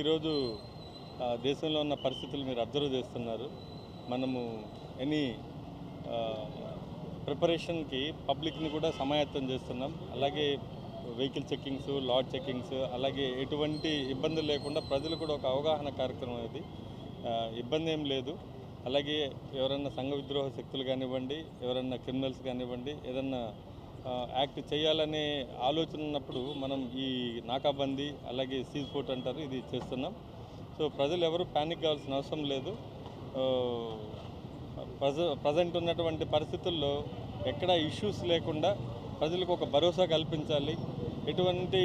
ఈరోజు దేశంలో ఉన్న పరిస్థితులు మీరు అబ్జర్వ్ చేస్తున్నారు. మనము ఎనీ ప్రిపరేషన్కి పబ్లిక్ని కూడా సమాయత్తం చేస్తున్నాం. అలాగే వెహికల్ చెక్కింగ్స్ లాడ్ చెక్కింగ్స్ అలాగే ఎటువంటి ఇబ్బందులు లేకుండా ప్రజలు కూడా ఒక అవగాహన కార్యక్రమం ఇది ఇబ్బంది ఏం లేదు. అలాగే ఎవరన్నా సంఘ విద్రోహ శక్తులు కానివ్వండి ఎవరన్నా క్రిమినల్స్ కానివ్వండి ఏదన్నా యాక్ట్ చేయాలనే ఆలోచన ఉన్నప్పుడు మనం ఈ నాకాబందీ అలాగే సీజ్ ఫోర్ట్ అంటారు ఇది చేస్తున్నాం. సో ప్రజలు ఎవరు ప్యానిక్ కావాల్సిన అవసరం లేదు. ప్రజ ప్రజెంట్ ఉన్నటువంటి పరిస్థితుల్లో ఎక్కడ ఇష్యూస్ లేకుండా ప్రజలకు ఒక భరోసా కల్పించాలి. ఎటువంటి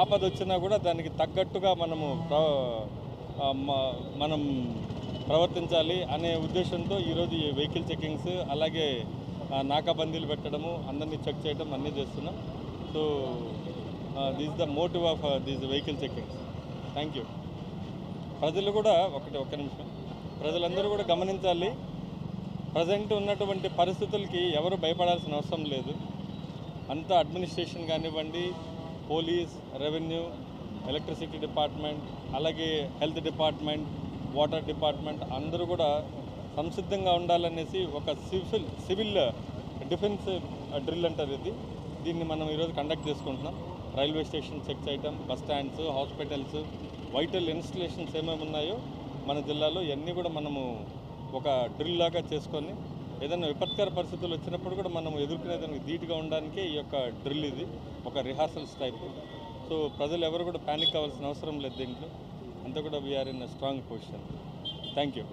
ఆపద వచ్చినా కూడా దానికి తగ్గట్టుగా మనము మనం ప్రవర్తించాలి అనే ఉద్దేశంతో ఈరోజు ఈ వెహికల్ చెకింగ్స్ అలాగే నాకాబందీలు పెట్టడము అందరినీ చెక్ చేయడం అన్నీ చేస్తున్నాం. So this the motive of this vehicle checkings thank you ప్రజలు కూడా ఒకటి ఒక్క నిమిషం. ప్రజలందరూ కూడా గమనించాలి. ప్రజెంట్ ఉన్నటువంటి పరిస్థితులకి ఎవరు భయపడాల్సిన అవసరం లేదు. అంతా అడ్మినిస్ట్రేషన్ కానివ్వండి పోలీస్ రెవెన్యూ ఎలక్ట్రిసిటీ డిపార్ట్మెంట్ అలాగే హెల్త్ డిపార్ట్మెంట్ వాటర్ డిపార్ట్మెంట్ అందరూ కూడా సంసిద్ధంగా ఉండాలనేసి ఒక సివిల్ సివిల్ డిఫెన్స్ డ్రిల్ అంటారు ఇది. దీన్ని మనం ఈరోజు కండక్ట్ చేసుకుంటున్నాం. రైల్వే స్టేషన్ చెక్ చేయటం bus stands hospitals vital installations ఏమేమి ఉన్నాయో మన జిల్లాలో ఇవన్నీ కూడా మనము ఒక డ్రిల్ లాగా చేసుకొని ఏదైనా విపత్కర పరిస్థితులు వచ్చినప్పుడు కూడా మనం ఎదుర్కొనేదానికి ధీటుగా ఉండడానికి ఈ యొక్క డ్రిల్ ఇది ఒక రిహార్సల్స్ టైప్ సో ప్రజలు ఎవరు కూడా ప్యానిక్ అవ్వాల్సిన అవసరం లేదు దీంట్లో. అంతా కూడా we're in strong position thank you